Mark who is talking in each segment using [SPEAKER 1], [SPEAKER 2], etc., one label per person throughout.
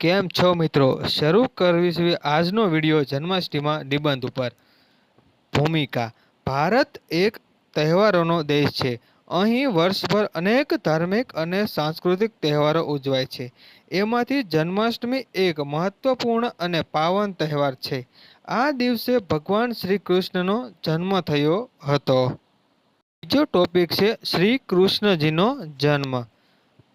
[SPEAKER 1] કેમ છો મિત્રો? શરૂ કરવી આજનો વીડિયો જન્માષ્ટમીમાં નિબંધ ઉપર. ભૂમિકા. ભારત એક તહેવારોનો દેશ છે. અહીં વર્ષભર અનેક ધાર્મિક અને સાંસ્કૃતિક તહેવારો ઉજવાય છે. એમાંથી જન્માષ્ટમી એક મહત્વપૂર્ણ અને પાવન તહેવાર છે. આ દિવસે ભગવાન શ્રી કૃષ્ણનો જન્મ થયો હતો. બીજો ટોપિક છે શ્રી કૃષ્ણજીનો જન્મ.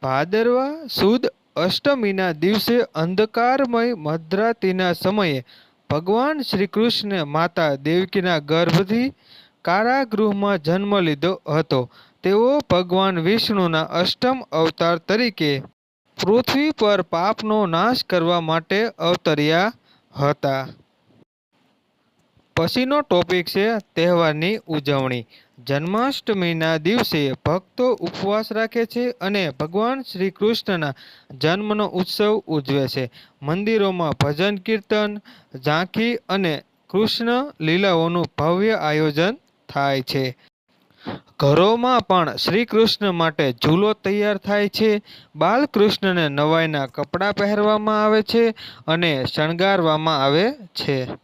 [SPEAKER 1] ભાદરવા સુદ અષ્ટમીના દિવસે અંધકારમય મધરાતિના સમયે ભગવાન શ્રી કૃષ્ણે માતા દેવકીના ગર્ભથી કારાગૃહમાં જન્મ લીધો હતો. તેઓ ભગવાન વિષ્ણુના અષ્ટમ અવતાર તરીકે પૃથ્વી પર પાપનો નાશ કરવા માટે અવતર્યા હતા. પછીનો ટોપિક છે તહેવારની ઉજવણી. જન્માષ્ટમીના દિવસે ભક્તો ઉપવાસ રાખે છે અને ભગવાન શ્રી કૃષ્ણના જન્મનો ઉત્સવ ઉજવે છે. મંદિરોમાં ભજન કીર્તન, ઝાંખી અને કૃષ્ણ લીલાઓનું ભવ્ય આયોજન થાય છે. ઘરોમાં પણ શ્રી કૃષ્ણ માટે ઝૂલો તૈયાર થાય છે. બાલકૃષ્ણને નવાઈના કપડાં પહેરવામાં આવે છે અને શણગારવામાં આવે છે.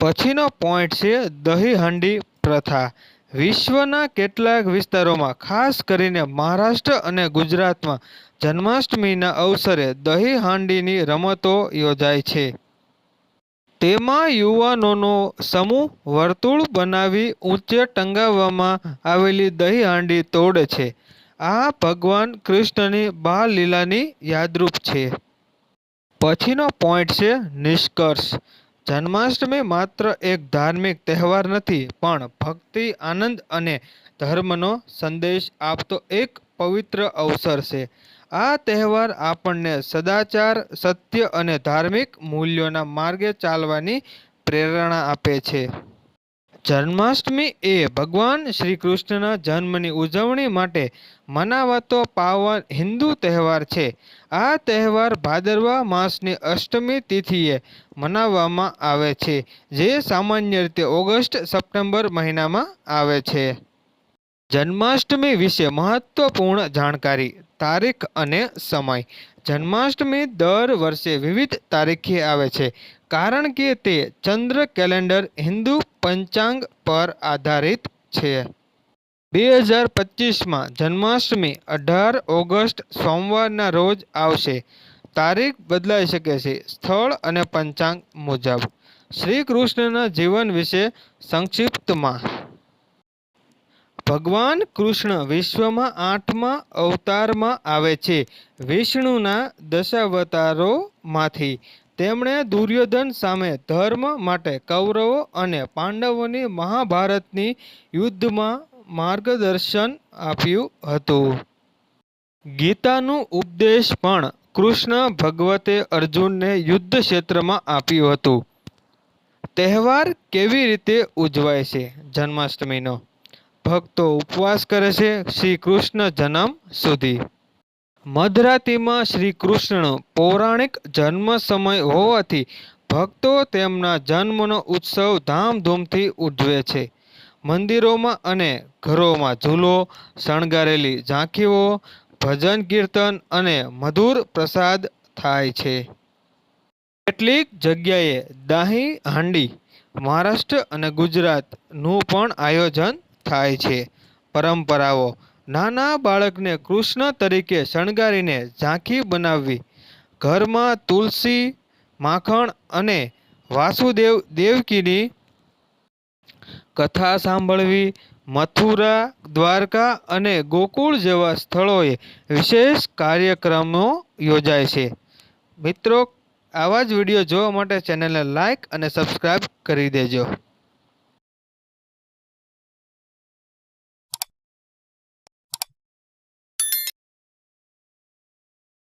[SPEAKER 1] પછીનો પોઈન્ટ છે દહીં હાંડી પ્રથા. વિશ્વના કેટલાક વિસ્તારોમાં, ખાસ કરીને મહારાષ્ટ્ર અને ગુજરાતમાં, જન્માષ્ટમીના અવસરે દહીં હાંડીની રમતો યોજાય છે. તેમાં યુવાનોનો સમૂહ વર્તુળ બનાવી ઊંચે ટંગાવવામાં આવેલી દહીં હાંડી તોડે છે. આ ભગવાન કૃષ્ણની બાળલીલાની યાદરૂપ છે. પછીનો પોઈન્ટ છે નિષ્કર્ષ. જન્માષ્ટમી માત્ર એક ધાર્મિક તહેવાર નથી, પણ ભક્તિ, આનંદ અને ધર્મનો સંદેશ આપતો એક પવિત્ર અવસર છે. આ તહેવાર આપણને સદાચાર, સત્ય અને ધાર્મિક મૂલ્યોના માર્ગે ચાલવાની પ્રેરણા આપે છે. જન્માષ્ટમી એ ભગવાન શ્રી કૃષ્ણના જન્મની ઉજવણી માટે મનાવાતો પાવન હિન્દુ તહેવાર છે. આ તહેવાર ભાદરવા માસની અષ્ટમી તિથિએ મનાવવામાં આવે છે, જે સામાન્ય રીતે ઓગસ્ટ સપ્ટેમ્બર મહિનામાં આવે છે. જન્માષ્ટમી વિશે મહત્વપૂર્ણ જાણકારી, તારીખ અને સમય. જન્માષ્ટમી દર વર્ષે વિવિધ તારીખે આવે છે, કારણ કે તે ચંદ્ર કેલેન્ડર, હિન્દુ પંચાંગ પર આધારિત છે. બે હજાર પચીસમાં જન્માષ્ટમી અઢાર ઓગસ્ટ સોમવારના રોજ આવશે. તારીખ બદલાઈ શકે છે. સ્થળ અને પંચાંગ મુજબ. શ્રી કૃષ્ણના જીવન વિશે સંક્ષિપ્તમાં. ભગવાન કૃષ્ણ વિશ્વમાં આઠમા અવતારમાં આવે છે. વિષ્ણુના દશાવતારોમાંથી તેમણે દુર્યોધન સામે ધર્મ માટે કૌરવો અને પાંડવોની મહાભારતની યુદ્ધમાં માર્ગદર્શન આપ્યું હતું. ગીતાનું ઉપદેશ પણ કૃષ્ણ ભગવતે અર્જુનને યુદ્ધ ક્ષેત્રમાં આપ્યું હતું. તહેવાર કેવી રીતે ઉજવાય છે જન્માષ્ટમીનો? ભક્તો ઉપવાસ કરે છે શ્રી કૃષ્ણ જન્મ સુધી. મધરાતિમાં શ્રી કૃષ્ણ પૌરાણિક જન્મ સમય હોવાથી ભક્તો તેમના જન્મનો ઉત્સવ ધામધૂમથી ઉજવે છે. મંદિરોમાં અને ઘરોમાં ઝૂલો, શણગારેલી ઝાંખીઓ, ભજન કીર્તન અને મધુર પ્રસાદ થાય છે. કેટલીક જગ્યાએ દાહી, હાંડી, મહારાષ્ટ્ર અને ગુજરાતનું પણ આયોજન થાય છે. પરંપરાઓ નાના બાળકને કૃષ્ણ તરીકે શણગારીને ઝાંખી બનાવવી. ઘરમાં તુલસી, માખણ અને વાસુદેવ દેવકીની કથા સાંભળવી, મથુરા, દ્વારકા અને ગોકુળ જેવા સ્થળોએ વિશેષ કાર્યક્રમો યોજાય છે. મિત્રો, આવા જ વીડિયો જોવા માટે ચેનલને લાઇક અને સબસ્ક્રાઈબ કરી દેજો.